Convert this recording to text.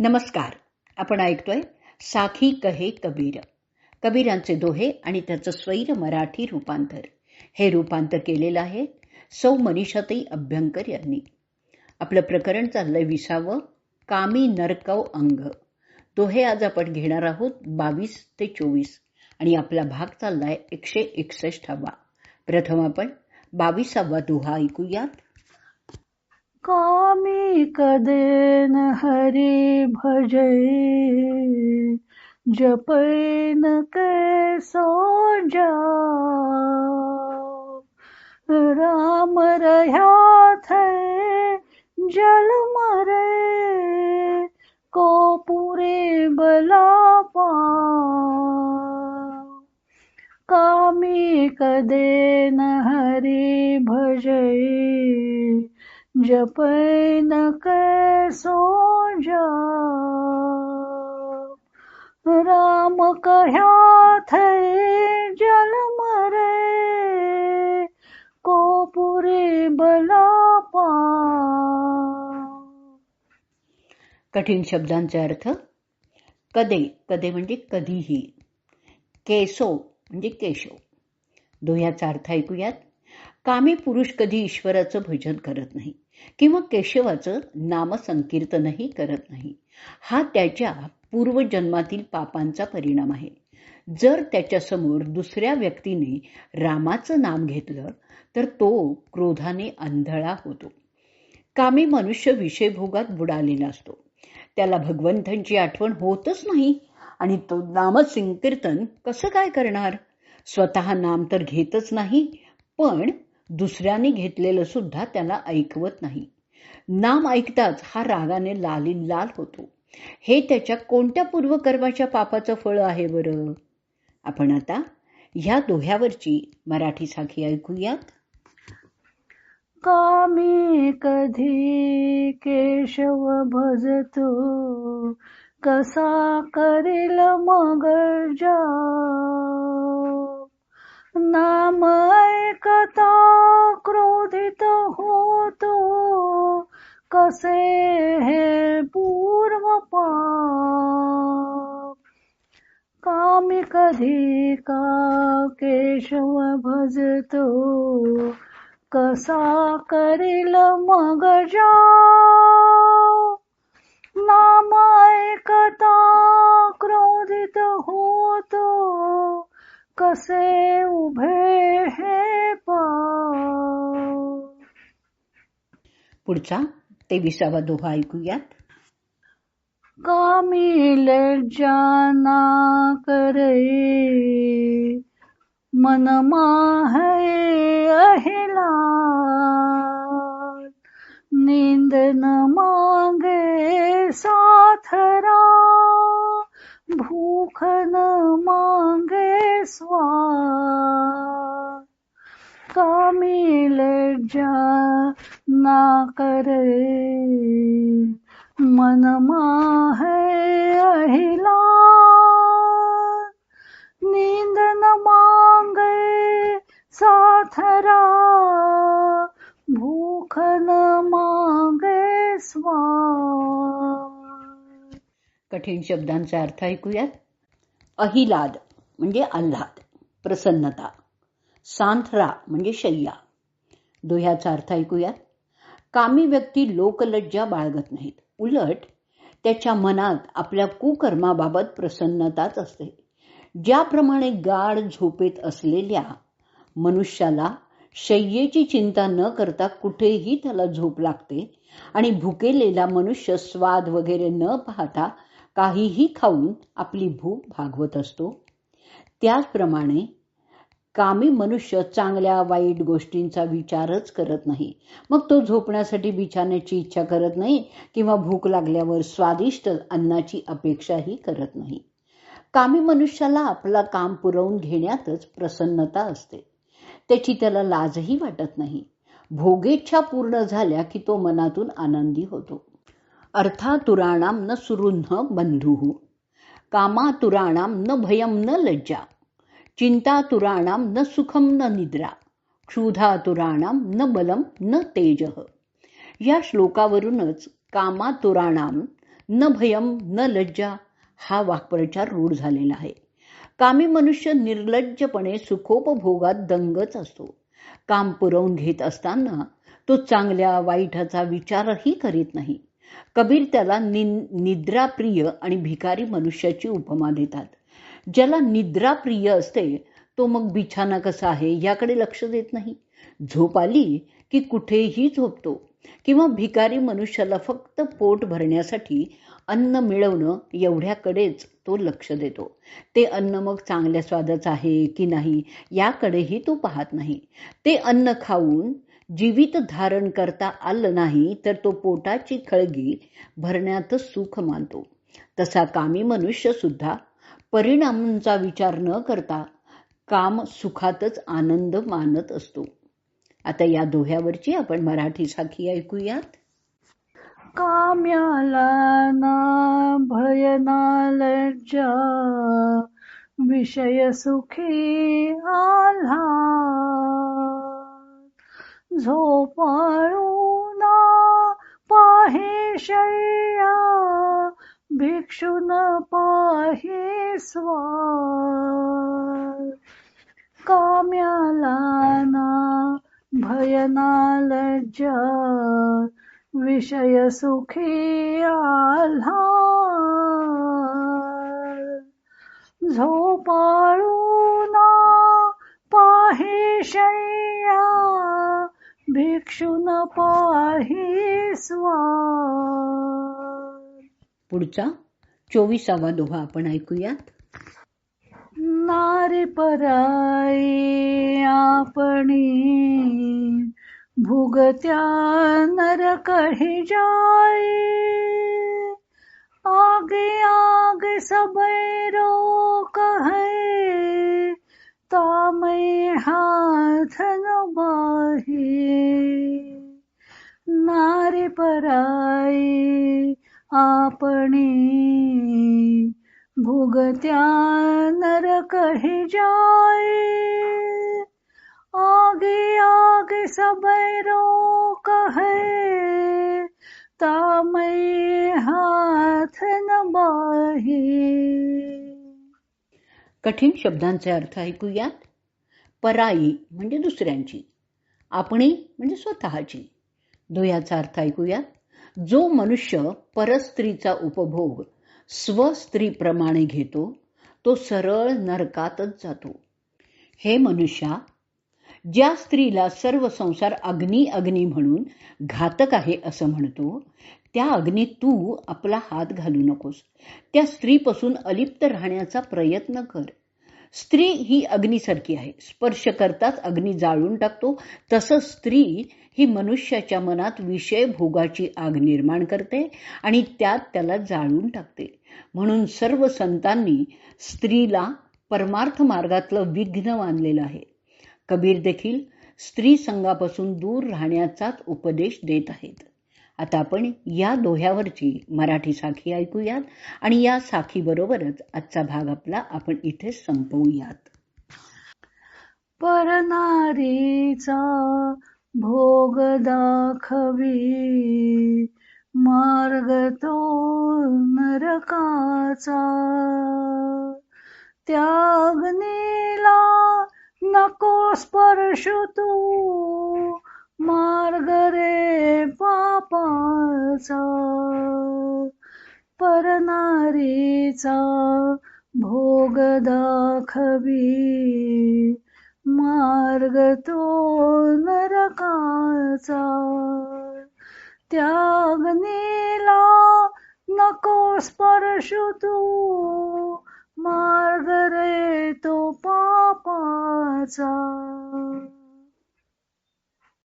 नमस्कार. आपण ऐकतोय साखी कहे कबीर. कबीरांचे दोहे आणि त्याचं स्वैर मराठी रूपांतर. हे रूपांतर केलेलं आहे सौ मनीषाताई अभ्यंकर यांनी. आपलं प्रकरण चाललंय विसावं. कामी नरकव अंग. दोहे आज आपण घेणार आहोत बावीस ते चोवीस. आणि आपला भाग चाललाय एकशे एकसष्टावा प्रथम आपण बावीसावा दोहा ऐकूयात. कामी कदेन हरी भजे जपैन के जा राम रह्या थे जल मरे को पुरे बला कामी कदेन हरी भजे जपैन कैसो जा राम कह्या थे जल मरे को पुरे बला पा। कठीण शब्दांचे अर्थ, कदे कदे म्हणजे कधीही. केसो म्हणजे केशव. दोह्याचा अर्थ ऐकूयात. कामी पुरुष कधी ईश्वराचं भजन करत नाही? किंवा केशवाचं नामसंकीर्तनही करत नाही? हा त्याच्या पूर्वजन्मातील पापांचा परिणाम आहे. जर त्याच्यासमोर दुसऱ्या व्यक्तीने रामाचं नाम घेतलं तर तो क्रोधाने आंधळा होतो. कामी मनुष्य विषयभोगात बुडालेला असतो त्याला भगवंतांची आठवण होतच नाही. आणि तो नामसंकीर्तन कसं काय करणार? स्वतः नाम तर घेतच नाही पण दुसऱ्याने घेतलेलं सुद्धा त्याला ऐकवत नाही. नाम ऐकताच हा रागाने लालीन लाल होतो. हे त्याच्या कोणत्या पूर्वकर्माच्या पापाचं फळ आहे बरं? आपण आता ह्या दोह्यावरची मराठी साखी ऐकूयात. कामी कधी केशव भजतो? कसा करील मग जा नाम ऐकता क्रोधित होतो कसे हे पूर्व पाप। कामी कधी का केशव भजतो कसा करील मग जा नाम ऐकता क्रोधित होतो कसे उभे हे पुढचा ते विसावा दोहा ऐकूयात. कामी लज्जाना करे. मन माहे अहिला नींद न मांगे साथरा. भूख न मांगे स्वार कामी ना करे। मन माहे अहिला। नींद न मांगे साथरा। भूख न मांगे स्वार कठीण शब्दांचा अर्थ ऐकूयात? अहिलाद। म्हणजे आल्हाद प्रसन्नता सांथरा म्हणजे शय्या. दोह्याचा अर्थ ऐकूयात. कामी व्यक्ती लोकलज्जा बाळगत नाहीत. उलट त्याच्या मनात आपल्या कुकर्माबाबत प्रसन्नताच असते. ज्याप्रमाणे गाढ झोपेत असलेल्या मनुष्याला शय्येची चिंता न करता कुठेही त्याला झोप लागते आणि भुकेलेला मनुष्य स्वाद वगैरे न पाहता काहीही खाऊन आपली भूक भागवत असतो. त्याचप्रमाणे कामी मनुष्य चांगल्या वाईट गोष्टींचा विचारच करत नाही. मग तो झोपण्यासाठी बिछाण्याची इच्छा करत नाही किंवा भूक लागल्यावर स्वादिष्ट अन्नाची अपेक्षाही करत नाही. कामी मनुष्याला आपला काम पुरवून घेण्यातच प्रसन्नता असते. त्याची त्याला लाजही वाटत नाही. भोगेच्छा पूर्ण झाल्या की तो मनातून आनंदी होतो. अर्थातुराणाम न सुरुन्ह बंधू कामातुराणाम न भयम न लज्जा चिंतातुराणाम न सुखम न निद्रा क्षुधातुराणाम न बलम न तेज. या श्लोकावरूनच कामातुराणाम न भयम न लज्जा हा वाक्प्रचार रूढ झालेला आहे. कामी मनुष्य निर्लज्जपणे सुखोपभोगात दंगच असतो. काम पुरवून घेत असताना तो चांगल्या वाईटाचा विचारही करीत नाही. कबीर त्याला निद्राप्रिय आणि भिकारी मनुष्याची उपमा देतात. ज्याला निद्राप्रिय असते तो मग बिछाना कसा आहे याकडे लक्ष देत नाही. झोप आली की कुठेही झोपतो किंवा भिकारी मनुष्याला फक्त पोट भरण्यासाठी अन्न मिळवणं एवढ्याकडेच तो लक्ष देतो. ते अन्न मग चांगल्या स्वादाचं आहे की नाही याकडेही तो पाहत नाही. ते अन्न खाऊन जीवित धारण करता आलं नाही तर तो पोटाची खळगी भरण्यातच सुख मानतो. तसा कामी मनुष्य सुद्धा परिणामांचा विचार न करता काम सुखातच आनंद मानत असतो. आता या दोह्यावरची आपण मराठी साखी ऐकूयात. काम्याला ना भय ना लज्जा विषय सुखी आला झोपाळूना पाहे शय्या भिक्षुन पाहे स्वार। काम्याला ना भयना लज्जा विषय सुखी आल्हा झोपाळूना पाहे शय्या भिक्षुन पाही स्वार। पुढचा चोवीसावा दोहा आपण ऐकूयात. नारी पराई आपणी भुगत्या नरकही जाई। आगे आगे सबैरो कहे तामै हाथ बाही नारी पराई आपणी भुगत्या नरकही जाई आगे आगे सबैरो कहे तामै हाथ न बाही। कठीण शब्दांचे अर्थ ऐकूयात? पराई म्हणजे दुसऱ्यांची. आपणी म्हणजे स्वतःची. दुह्याचा अर्थ ऐकूयात जो मनुष्य परस्त्रीचा उपभोग स्वस्त्रीप्रमाणे घेतो तो सरळ नरकातच जातो. हे मनुष्या ज्या स्त्रीला सर्व संसार अग्नी अग्नी म्हणून घातक आहे असं म्हणतो त्या अग्नीत तू आपला हात घालू नकोस. त्या स्त्रीपासून अलिप्त राहण्याचा प्रयत्न कर. स्त्री ही अग्नीसारखी आहे. स्पर्श करताच अग्नी जाळून टाकतो. तसं स्त्री ही मनुष्याच्या मनात विषय भोगाची आग निर्माण करते आणि त्यात त्याला जाळून टाकते. म्हणून सर्व संतांनी स्त्रीला परमार्थ मार्गातलं विघ्न मानलेलं आहे. कबीर देखील स्त्री संघापासून दूर राहण्याचाच उपदेश देत आहेत. आता आपण या दोह्यावरची मराठी साखी ऐकूयात आणि या साखीबरोबरच आजचा भाग आपला आपण इथे संपवूयात. परनारीचा भोग दाखवी मार्ग तो नरकाचा. त्या नको स्पर्श तू मार्ग रे पापाचा परनारीचा भोग दाखवी. मार्ग तो नरकाचा त्याग नीला नको स्पर्शू तू. मार्ग रे तो पापाचा.